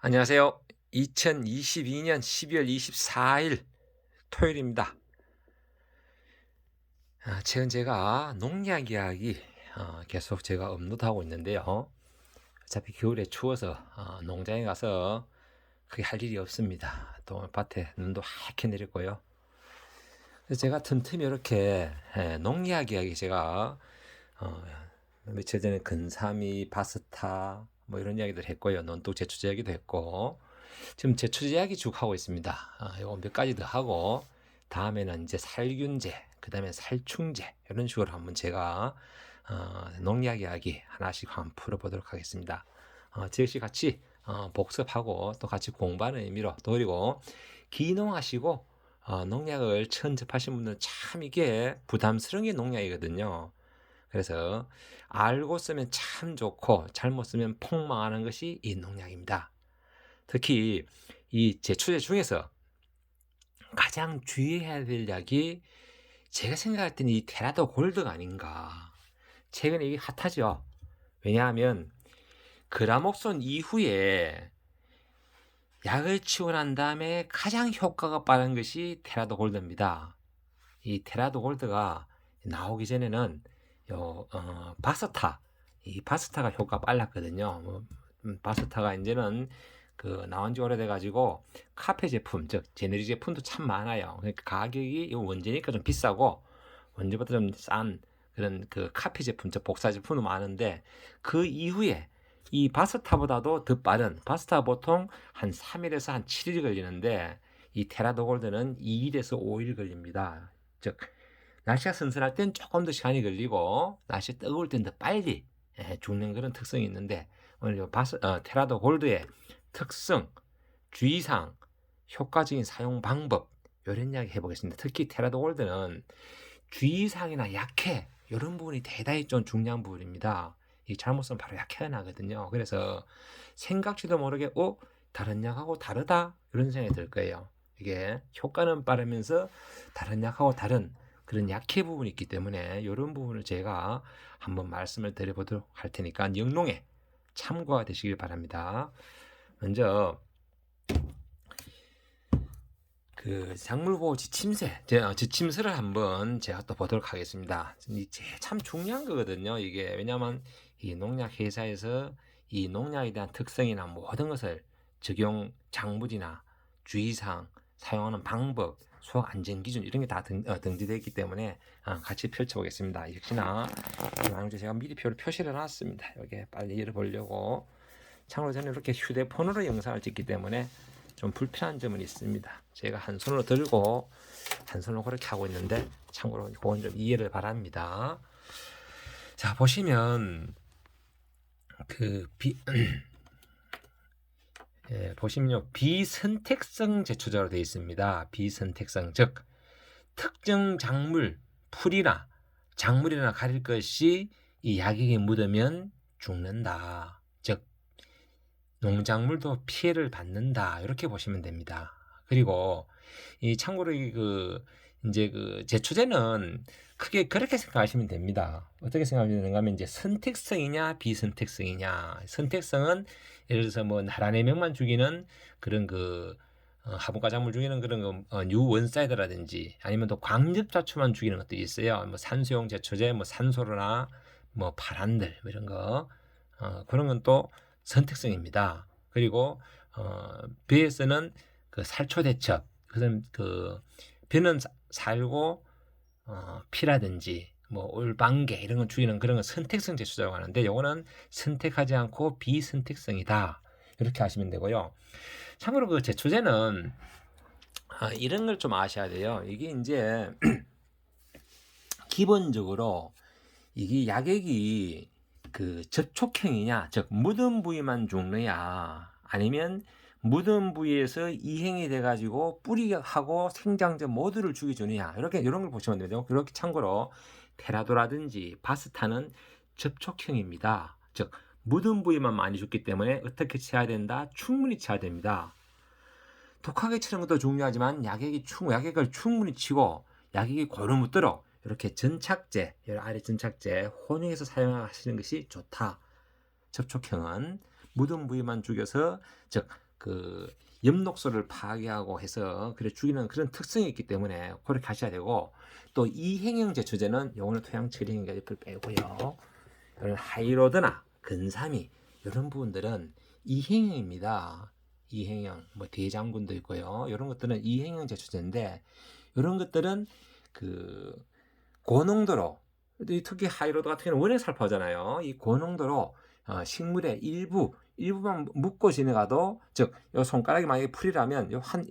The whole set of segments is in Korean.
안녕하세요. 2022년 12월 24일 토요일입니다. 아, 최근 제가 농약 이야기 어, 계속 제가 업로드하고 있는데요. 어차피 겨울에 추워서 어, 농장에 가서 크게 할 일이 없습니다. 또 밭에 눈도 하얗게 내렸고요. 그래서 제가 틈틈이 이렇게 예, 농약 이야기 제가 어, 며칠 전에 근사미, 바스타 뭐 이런 이야기들 했고요. 논둑 제초제 이야기도 했고 지금 제초제 이야기 쭉 하고 있습니다. 아, 이거 몇 가지 더 하고 다음에는 이제 살균제, 그 다음에 살충제 이런 식으로 한번 제가 어, 농약 이야기 하나씩 한번 풀어보도록 하겠습니다. 어, 저 역시 같이 어, 복습하고 또 같이 공부하는 의미로 또 그리고 기농하시고 어, 농약을 처음 접하신 분들은 참 이게 부담스러운 게 농약이거든요. 그래서 알고 쓰면 참 좋고 잘못 쓰면 폭망하는 것이 이 농약입니다. 특히 이 제초제 중에서 가장 주의해야 될 약이 제가 생각할 때는 이 테라도 골드가 아닌가. 최근에 이게 핫하죠. 왜냐하면 그라목손 이후에 약을 치고 난 다음에 가장 효과가 빠른 것이 테라도 골드입니다. 이 테라도 골드가 나오기 전에는 요 어, 바스타 이 바스타가 효과 빨랐거든요. 뭐, 음, 바스타가 이제는 그 나온 지 오래돼 가지고 카페 제품 즉 제네리 제품도 참 많아요. 그러니까 가격이 이 원재니까 좀 비싸고 원재보다 좀 싼 그런 그 카페 제품 즉 복사 제품도 많은데 그 이후에 이 바스타보다도 더 빠른 바스타 보통 한 3일에서 한 7일 걸리는데 이 테라도 골드는 2일에서 5일 걸립니다. 즉 날씨가 선선할 땐 조금 더 시간이 걸리고 날씨 뜨거울 땐 더 빨리 예, 죽는 그런 특성이 있는데 오늘 바스, 어, 테라도 골드의 특성, 주의사항, 효과적인 사용 방법 이런 이야기 해보겠습니다. 특히 테라도 골드는 주의사항이나 약해 이런 부분이 대단히 좀 중요한 부분입니다. 이 잘못 쓰면 바로 약해가 나거든요. 그래서 생각지도 모르게 어 다른 약하고 다르다 이런 생각이 들 거예요. 이게 효과는 빠르면서 다른 약하고 다른 그런 약해 부분이 있기 때문에 이런 부분을 제가 한번 말씀을 드려보도록 할 테니까 영농에 참고가 되시길 바랍니다. 먼저 그 작물보호 지침새, 제- 지침서를 한번 제가 또 보도록 하겠습니다. 이제 참 중요한 거거든요. 이게 왜냐하면 이 농약 회사에서 이 농약에 대한 특성이나 모든 것을 적용 장부지나 주의사항, 사용하는 방법, 수확 안전 기준 이런 게다 등재되어 있기 때문에 어, 같이 펼쳐보겠습니다. 역시나 이 왕조 제가 미리 표를 표시를 해놨습니다. 여기 빨리 열어보려고 참고로 저는 이렇게 휴대폰으로 영상을 찍기 때문에 좀 불편한 점은 있습니다. 제가 한 손으로 들고 한 손으로 그렇게 하고 있는데 참고로 그건 좀 이해를 바랍니다. 자 보시면 그 비, 예, 보시면요 비선택성 제초자로 되어 있습니다. 비선택성 즉 특정 작물 풀이나 작물이나 가릴 것이 이 약액에 묻으면 죽는다. 즉 농작물도 피해를 받는다. 이렇게 보시면 됩니다. 그리고 이 참고로 이그 이제 그 제초제는 크게 그렇게 생각하시면 됩니다. 어떻게 생각하면 되는가 하면 이제 선택성이냐 비선택성이냐. 선택성은 예를 들어서 뭐 나란히 명만 죽이는 그런 그 어, 작물 죽이는 그런 그, 어, 뉴원사이드라든지 아니면 또 광접자초만 죽이는 것도 있어요. 뭐 산소용 제초제, 뭐 산소로나 뭐 파란들 뭐 이런 거 어, 그런 건 또 선택성입니다. 그리고 어, 배에서는 그 살초 대첩, 그 사- 살고 어, 피라든지 뭐 올방개 이런 건 죽이는 그런 건 선택성 제초자라고 하는데 요거는 선택하지 않고 비선택성이다 이렇게 하시면 되고요. 참고로 그 제초제는 아, 이런 걸 좀 아셔야 돼요. 이게 이제 기본적으로 이게 약액이 그 접촉형이냐, 즉 묻은 부위만 죽느냐, 아니면 묻은 부위에서 이행이 돼가지고 뿌리하고 생장제 모두를 죽여주느냐 이렇게 이런 걸 보시면 되죠. 그렇게 참고로 테라도라든지 바스타는 접촉형입니다. 즉 묻은 부위만 많이 죽기 때문에 어떻게 쳐야 된다? 충분히 쳐야 됩니다. 독하게 치는 것도 중요하지만 약액이 충 약액을 충분히 치고 약액이 고루 묻도록 이렇게 전착제, 여러 아래 전착제 혼용해서 사용하시는 것이 좋다. 접촉형은 묻은 부위만 죽여서 즉 그 엽록소를 파괴하고 해서 그래 죽이는 그런 특성이 있기 때문에 그렇게 하셔야 되고 또 이행형 제초제는 요거는 토양 처리형과 옆을 빼고요. 이런 하이로드나 근삼이 이런 부분들은 이행형입니다. 이행형 뭐 대장군도 있고요. 이런 것들은 이행형 제초제인데 이런 것들은 그 고농도로 이 특히 하이로드 같은 경우는 원액 살포하잖아요. 이 고농도로 어, 식물의 일부 일부만 묻고 지나가도 즉 요 손가락이 만약에 풀이라면 요 한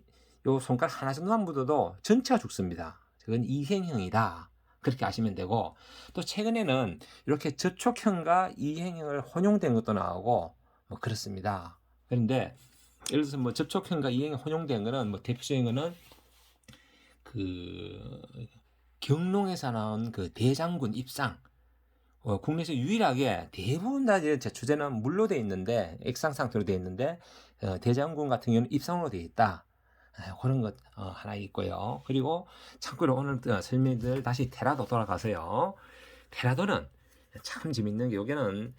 요 손가락 하나 정도만 묻어도 전체가 죽습니다. 그건 이행형이다. 그렇게 아시면 되고 또 최근에는 이렇게 접촉형과 이행형을 혼용된 것도 나오고 뭐 그렇습니다. 그런데 예를 들어서 뭐 접촉형과 이행형 혼용된 거는 뭐 대표적인 거는 그 경농에서 나온 그 대장군 입상 어, 국내에서 유일하게 대부분 다 이제 제초제는 물로 돼 있는데 액상 상태로 돼 있는데 어, 대장군 같은 경우는 입상으로 돼 있다. 아, 그런 것 어, 하나 있고요. 그리고 참고로 오늘 어, 설명들 다시 테라도 돌아가세요. 테라도는 참 재밌는 게 여기는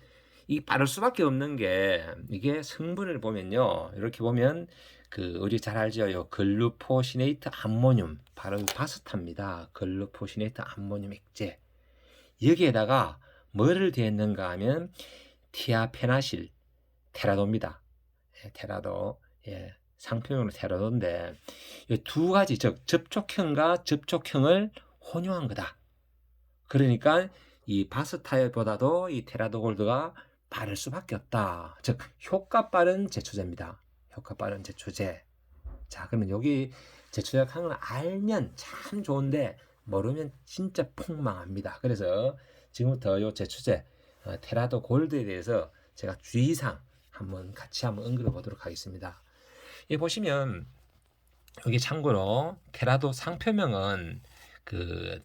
이 빠를 수밖에 없는 게 이게 성분을 보면요. 이렇게 보면 그 우리 잘 알죠. 요 글루포시네이트 암모늄 바로 바스타입니다. 글루포시네이트 암모늄 액제. 여기에다가 뭐를 대했는가 하면 티아페나실 테라도입니다. 예, 테라도. 예, 상표용으로 테라도인데 이두 가지 즉 접촉형과 접촉형을 혼용한 거다. 그러니까 이 바스타보다도 이 테라도 골드가 빠를 수밖에 없다. 즉 효과 빠른 제초제입니다. 효과 빠른 제초제. 자, 그러면 여기 제초제 하는 걸 알면 참 좋은데 모르면 진짜 폭망합니다. 그래서 지금부터 요 제초제 어, 테라도 골드에 대해서 제가 주의사항 한번 같이 한번 언급해 보도록 하겠습니다. 이 보시면 여기 참고로 테라도 상표명은 그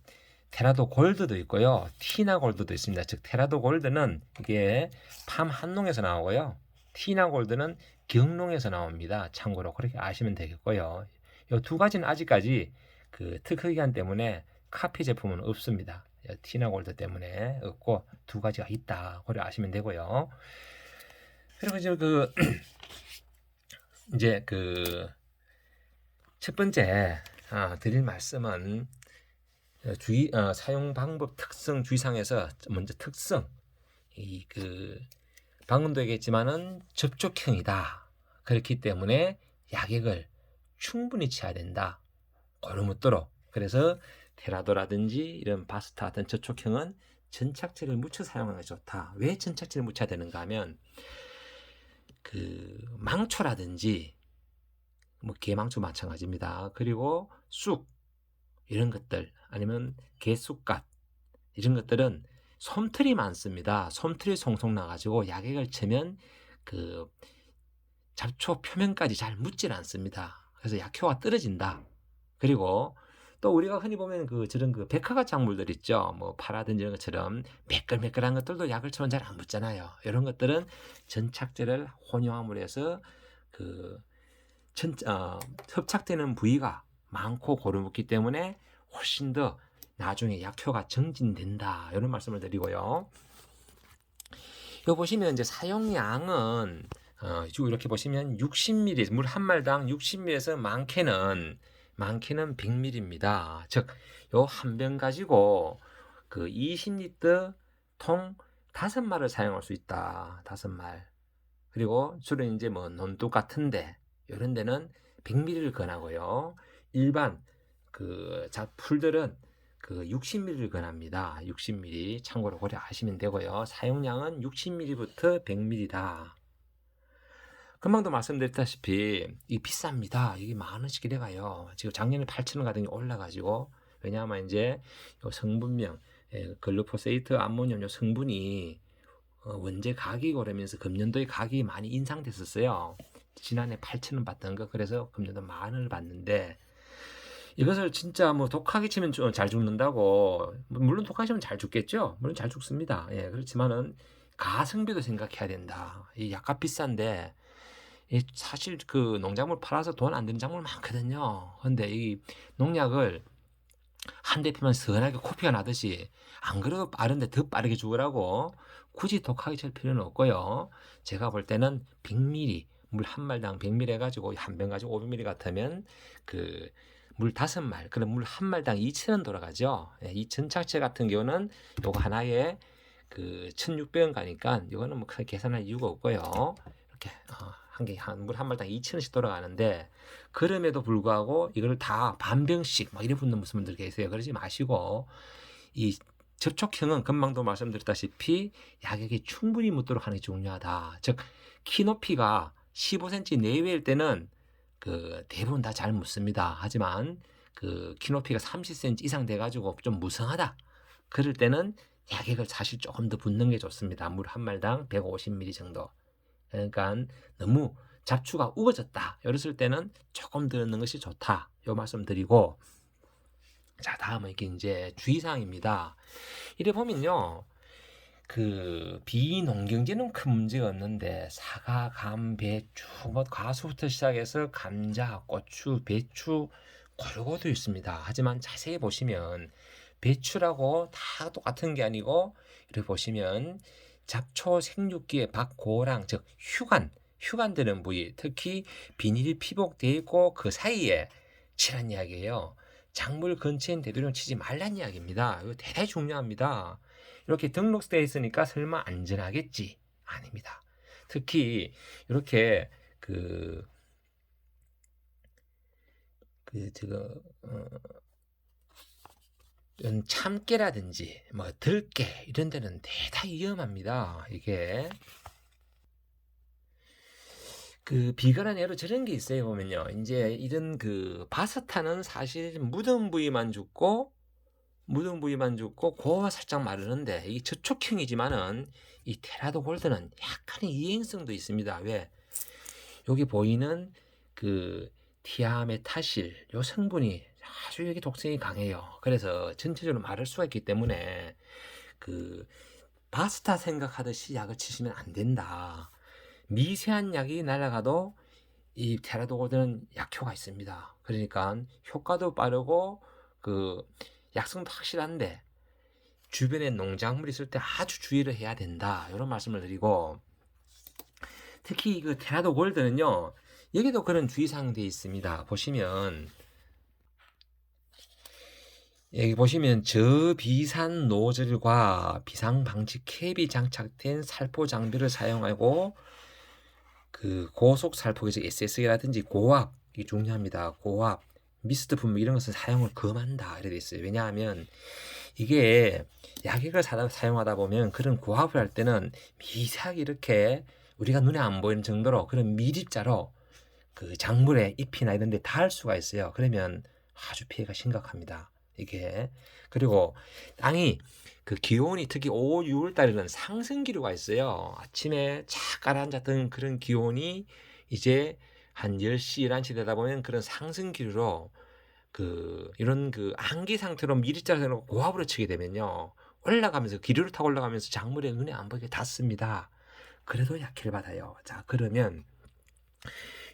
테라도 골드도 있고요. 티나 골드도 있습니다. 즉 테라도 골드는 이게 팜 한농에서 나오고요. 티나 골드는 경농에서 나옵니다. 참고로 그렇게 아시면 되겠고요. 이 두 가지는 아직까지 그 특허 기간 때문에 카피 제품은 없습니다. 티나 골드 때문에 없고 두 가지가 있다. 아시면 되고요. 그리고 이제 그 이제 그 첫 번째 아, 드릴 말씀은 주의 어, 사용 방법 특성 주의사항에서 먼저 특성 이 그 방금도 얘기했지만은 접촉형이다. 그렇기 때문에 약액을 충분히 취해야 된다. 고르묻도록 그래서 테라도라든지 이런 바스타 같은 접촉형은 전착제를 묻혀 사용하는 게 좋다. 왜 전착제를 묻혀야 되는가 하면 그 망초라든지 뭐 개망초 마찬가지입니다. 그리고 쑥 이런 것들 아니면 개쑥갓 이런 것들은 솜틀이 많습니다. 솜틀이 송송 나가지고 약액을 채면 그 잡초 표면까지 잘 묻질 않습니다. 그래서 약효가 떨어진다. 그리고 또 우리가 흔히 보면 그 저런 그 백화가 작물들 있죠. 뭐 파라든지 이런 것처럼 매끌매끌한 것들도 약을처럼 잘 안 붙잖아요. 이런 것들은 전착제를 혼용함으로 해서 그 전, 어, 협착되는 부위가 많고 고르묻기 때문에 훨씬 더 나중에 약효가 정진된다. 이런 말씀을 드리고요. 요 보시면 이제 사용량은 어, 이렇게 보시면 60ml 물 한 말당 60ml에서 많게는 많게는 100ml입니다. 즉, 요 한 병 가지고 그 20리터 통 다섯 말을 사용할 수 있다. 다섯 말. 그리고 주로 이제 뭐 논둑 같은데 이런 데는 100ml를 권하고요. 일반 그 풀들은 그 60ml를 권합니다. 60ml 참고로 고려하시면 되고요. 사용량은 60ml부터 100ml다. 금방도 말씀드렸다시피 이 비쌉니다. 이게 만 원씩 이래가요. 지금 작년에 8천 원 가등이 올라가지고 왜냐하면 이제 요 성분명 예, 글루포세이트 암모늄 요 성분이 어, 원재 가격이 오르면서 금년도에 가격이 많이 인상됐었어요. 지난해 8천 원 받던 거 그래서 금년도 만 원을 받는데 이것을 진짜 뭐 독하게 치면 좀잘 죽는다고 물론 독하게 치면 잘 죽겠죠. 물론 잘 죽습니다. 예 그렇지만은 가성비도 생각해야 된다. 이 약값 비싼데 사실 그 농작물 팔아서 돈 안 드는 작물 많거든요. 근데 이 농약을 한 대 피면 선하게 코피가 나듯이 안 그래도 빠른데 더 빠르게 죽으라고 굳이 독하게 칠 필요는 없고요. 제가 볼 때는 100ml 물 한 말당 100ml 해가지고 한 병 가지고 500ml 같으면 그물 다섯 말, 그럼 물 한 말당 2,000원 돌아가죠. 예, 이 전착체 같은 경우는 요거 하나에 그 1,600원 가니까 이거는 뭐 계산할 이유가 없고요. 이렇게 어, 한 개 한물한 말당 2,000원씩 돌아가는데 그럼에도 불구하고 이거를 다 반병씩 막 이래 무슨 분들 계세요. 그러지 마시고 이 접촉형은 금방도 말씀드렸다시피 약액이 충분히 묻도록 하는 게 중요하다. 즉 키 높이가 15cm 내외일 때는 그 대부분 다 잘 묻습니다. 하지만 그 키 높이가 30cm 이상 돼가지고 좀 무성하다. 그럴 때는 약액을 사실 조금 더 붓는 게 좋습니다. 물 한 말당 150ml 정도. 그러니까 너무 잡추가 우거졌다. 이랬을 때는 조금 더 넣는 것이 좋다. 요 말씀 드리고 자 다음은 이게 이제 주의사항입니다. 이래 보면요. 그 비농경제는 큰 문제가 없는데 사과, 감, 배추, 뭐 과수부터 시작해서 감자, 고추, 배추 고르고도 있습니다. 하지만 자세히 보시면 배추라고 다 똑같은 게 아니고 이렇게 보시면 잡초 생육기의 박고랑 즉 휴관 휴관되는 부위 특히 비닐이 피복되어 있고 그 사이에 칠한 이야기예요. 작물 근처엔 되도록 치지 말란 이야기입니다. 이거 대단히 중요합니다. 이렇게 등록되어 있으니까 설마 안전하겠지? 아닙니다. 특히 이렇게 그, 그, 저거, 어, 참깨라든지 뭐 들깨 이런 데는 대단히 위험합니다. 이게 그 비관한 예로 저런 게 있어요 보면요. 이제 이런 그 바스타는 사실 묻은 부위만 죽고 묻은 부위만 죽고 고와 살짝 마르는데 이 저촉형이지만은 이 테라도 골드는 약간의 이행성도 있습니다. 왜? 여기 보이는 그 티아메타실 요 성분이 아주 여기 독성이 강해요. 그래서 전체적으로 마를 수가 있기 때문에 그 바스타 생각하듯이 약을 치시면 안 된다. 미세한 약이 날아가도 이 테라도골드는 약효가 있습니다. 그러니까 효과도 빠르고 그 약성도 확실한데 주변에 농작물 있을 때 아주 주의를 해야 된다. 이런 말씀을 드리고 특히 그 테라도 골드는요. 여기도 그런 주의사항 되어 있습니다. 보시면 여기 보시면 저비산 노즐과 비상 방지 캡이 장착된 살포 장비를 사용하고 그 고속 살포기 즉 SS라든지 고압 이 중요합니다. 고압 미스트 분무 이런 것은 사용을 금한다 이래 돼 있어요. 왜냐하면 이게 약액을 사다, 사용하다 보면 그런 고압을 할 때는 미세하게 이렇게 우리가 눈에 안 보이는 정도로 그런 미립자로 그 작물의 잎이나 이런 데 닿을 수가 있어요. 그러면 아주 피해가 심각합니다. 이게 그리고 땅이 그 기온이 특히 5, 6월 달에는 상승 기류가 있어요. 아침에 착 가라앉았던 그런 기온이 이제 한 10시, 11시 되다 보면 그런 상승 기류로 그 이런 그 안기 상태로 미리자로 고압으로 치게 되면요. 올라가면서 기류를 타고 올라가면서 작물의 눈에 안 보이게 닿습니다. 그래도 약해를 받아요. 자, 그러면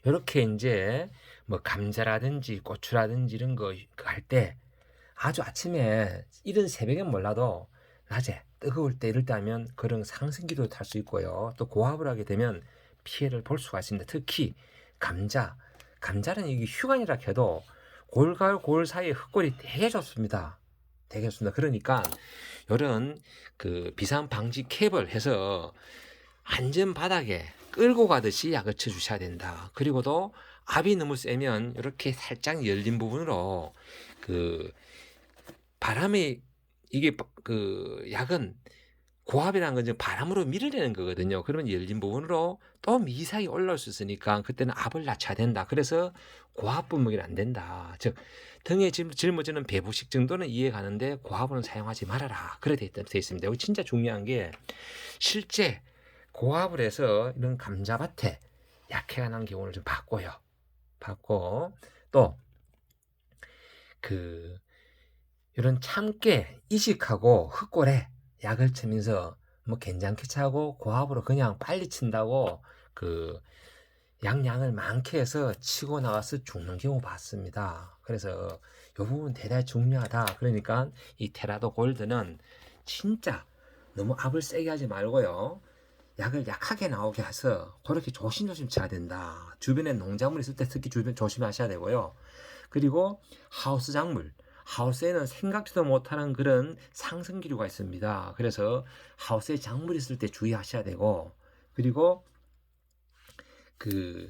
이렇게 이제 뭐 감자라든지 고추라든지 이런 거 할 때 아주 아침에 이른 새벽엔 몰라도 낮에 뜨거울 때 이럴 때 하면 그런 상승기도 탈 수 있고요. 또 고압을 하게 되면 피해를 볼 수가 있습니다. 특히 감자. 감자는 이게 휴관이라 해도 골과 골 사이에 흙골이 되게 좋습니다. 되게 좋습니다. 그러니까 이런 그 비상 방지 캡을 해서 안전 바닥에 끌고 가듯이 약을 쳐 주셔야 된다. 그리고도 압이 너무 세면 이렇게 살짝 열린 부분으로 그 바람이 이게 그 약은 고압이라는 건 바람으로 밀어내는 거거든요. 그러면 열린 부분으로 또 미세하게 올라올 수 있으니까 그때는 압을 낮춰야 된다. 그래서 고압 분무기는 안 된다. 즉 등에 짊어지는 배부식 정도는 이해 가는데 고압은 사용하지 말아라. 그래 돼, 돼 있습니다. 여기 진짜 중요한 게 실제 고압을 해서 이런 감자밭에 약해가 난 경우를 좀 봤고요. 봤고 또 그 이런 참깨 이식하고 흙골에 약을 치면서 뭐 괜찮게 차고 고압으로 그냥 빨리 친다고 그 양양을 많게 해서 치고 나가서 죽는 경우 봤습니다. 그래서 이 부분 대단히 중요하다. 그러니까 이 테라도 골드는 진짜 너무 압을 세게 하지 말고요. 약을 약하게 나오게 해서 그렇게 조심조심 쳐야 된다. 주변에 농작물 있을 때 특히 주변 조심하셔야 되고요. 그리고 하우스 작물. 하우스에는 생각지도 못하는 그런 상승 기류가 있습니다. 그래서 하우스에 작물 있을 때 주의하셔야 되고 그리고 그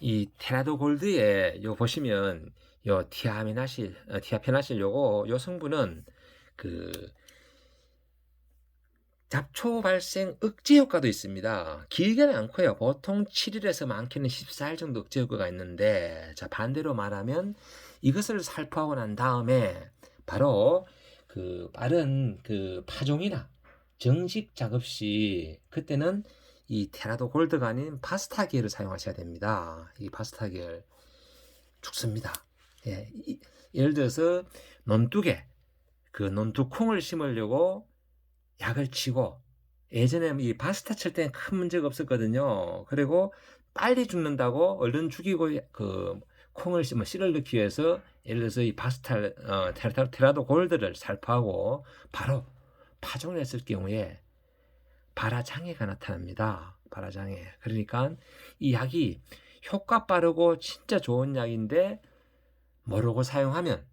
이 테라도 골드에 요 보시면 요 티아미나실, 어, 티아페나실 요거 요 성분은 그 잡초 발생 억제 효과도 있습니다. 길게는 않고요. 보통 7일에서 많게는 14일 정도 억제 효과가 있는데 자 반대로 말하면 이것을 살포하고 난 다음에 바로 그 빠른 그 파종이나 정식 작업 시 그때는 이 테라도 골드가 아닌 파스타 계열을 사용하셔야 됩니다. 이 파스타 계열 죽습니다. 예, 이, 예를 들어서 논두개 그 논두콩을 심으려고 약을 치고 예전에 이 파스타 칠 때는 큰 문제가 없었거든요. 그리고 빨리 죽는다고 얼른 죽이고 그 콩을 뭐 씨를 넣기 위해서 예를 들어서 이 파스타 어, 테라, 테라도 골드를 살포하고 바로 파종을 했을 경우에 발화장애가 나타납니다. 발화장애. 그러니까 이 약이 효과 빠르고 진짜 좋은 약인데 모르고 사용하면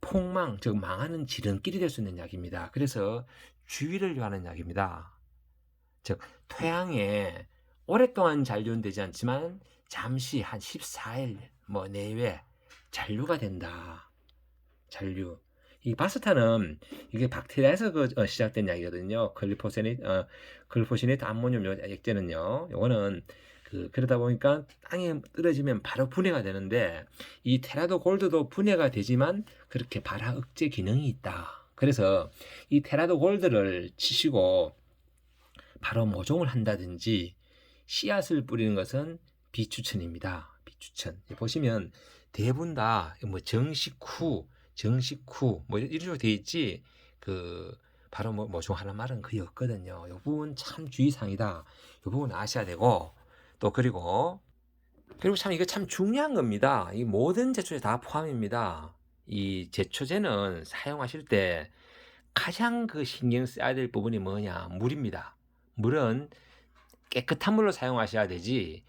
폭망, 즉 망하는 지름길이 될 수 있는 약입니다. 그래서 주의를 요하는 약입니다. 즉 토양에 오랫동안 잔류되지 않지만 잠시 한 14일 뭐 내외 잔류가 된다. 잔류. 이 바스타는 이게 박테리아에서 그 어, 시작된 약이거든요. 글리포시닛, 어, 글리포시닛 암모늄 액제는요. 요거는 그 그러다 보니까 땅에 떨어지면 바로 분해가 되는데 이 테라도 골드도 분해가 되지만 그렇게 발화 억제 기능이 있다. 그래서 이 테라도 골드를 치시고 바로 모종을 한다든지 씨앗을 뿌리는 것은 비추천입니다. 비추천. 보시면 대부분 다 뭐 정식 후, 정식 후 뭐 이런 식으로 돼 있지 그 바로 뭐 모종하는 말은 거의 없거든요. 이 부분 참 주의사항이다. 이 부분 아셔야 되고 또 그리고 그리고 참 이거 참 중요한 겁니다. 이 모든 제초제 다 포함입니다. 이 제초제는 사용하실 때 가장 그 신경 써야 될 부분이 뭐냐? 물입니다. 물은 깨끗한 물로 사용하셔야 되지.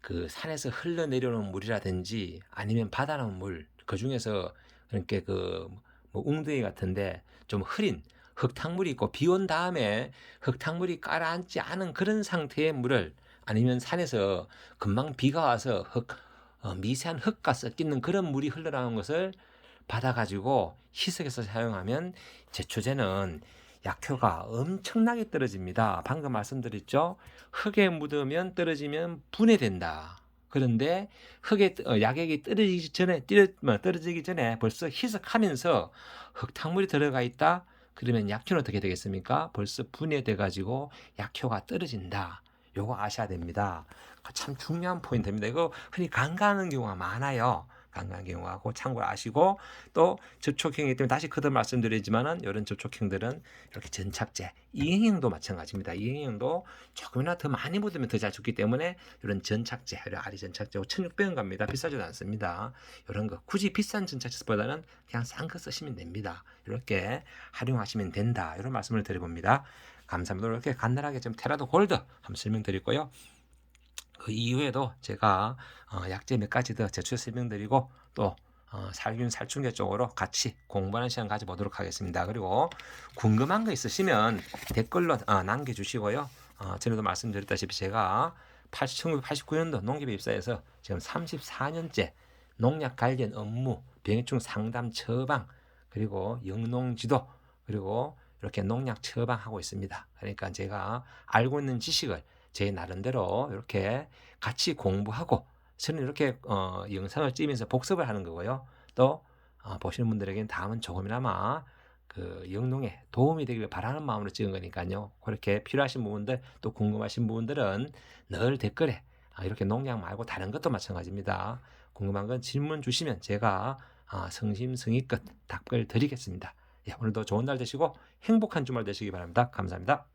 그 산에서 흘러내려오는 물이라든지 아니면 바다는 물, 그 중에서 그렇게 그뭐 웅덩이 같은데 좀 흐린 흙탕물이 있고 비 온 다음에 흙탕물이 깔아앉지 않은 그런 상태의 물을 아니면 산에서 금방 비가 와서 흙, 어, 미세한 흙과 섞이는 그런 물이 흘러나오는 것을 받아가지고 희석해서 사용하면 제초제는 약효가 엄청나게 떨어집니다. 방금 말씀드렸죠? 흙에 묻으면 떨어지면 분해된다. 그런데 흙에 어, 약액이 떨어지기 전에 뭐, 떨어지기 전에 벌써 희석하면서 흙탕물이 들어가 있다. 그러면 약효는 어떻게 되겠습니까? 벌써 분해돼 가지고 약효가 떨어진다. 요거 아셔야 됩니다. 참 중요한 포인트입니다. 이거 흔히 간과하는 경우가 많아요. 간과하는 경우하고 참고를 아시고 또 접촉행위 때문에 다시 거듭 말씀드리지만은 이런 접촉행들은 이렇게 전착제, 이행형도 마찬가지입니다. 이행형도 조금이나 더 많이 묻으면 더 잘 죽기 때문에 이런 전착제, 이런 아리 전착제 1,600원 갑니다. 비싸지도 않습니다. 이런 거 굳이 비싼 전착제보다는 그냥 싼 거 쓰시면 됩니다. 이렇게 활용하시면 된다. 이런 말씀을 드려봅니다. 감사합니다. 이렇게 간단하게 좀 테라도 골드 한번 설명드리고요. 그 이후에도 제가 어, 약재 몇 가지 더 제출 설명드리고 또 어, 살균 살충제 쪽으로 같이 공부하는 시간 가져보도록 하겠습니다. 그리고 궁금한 거 있으시면 댓글로 어, 남겨주시고요. 어, 전에도 말씀드렸다시피 제가 1989년도 농협에 입사해서 지금 34년째 농약 관련 업무, 병해충 상담 처방, 그리고 영농 지도, 그리고 이렇게 농약 처방하고 있습니다. 그러니까 제가 알고 있는 지식을 제 나름대로 이렇게 같이 공부하고 저는 이렇게 어, 영상을 찍으면서 복습을 하는 거고요. 또 어, 보시는 분들에게는 다음은 조금이나마 그 영농에 도움이 되기를 바라는 마음으로 찍은 거니까요. 그렇게 필요하신 부분들 또 궁금하신 부분들은 늘 댓글에 아, 이렇게 농약 말고 다른 것도 마찬가지입니다. 궁금한 건 질문 주시면 제가 아, 성심성의껏 답글 드리겠습니다. 예, 오늘도 좋은 날 되시고 행복한 주말 되시기 바랍니다. 감사합니다.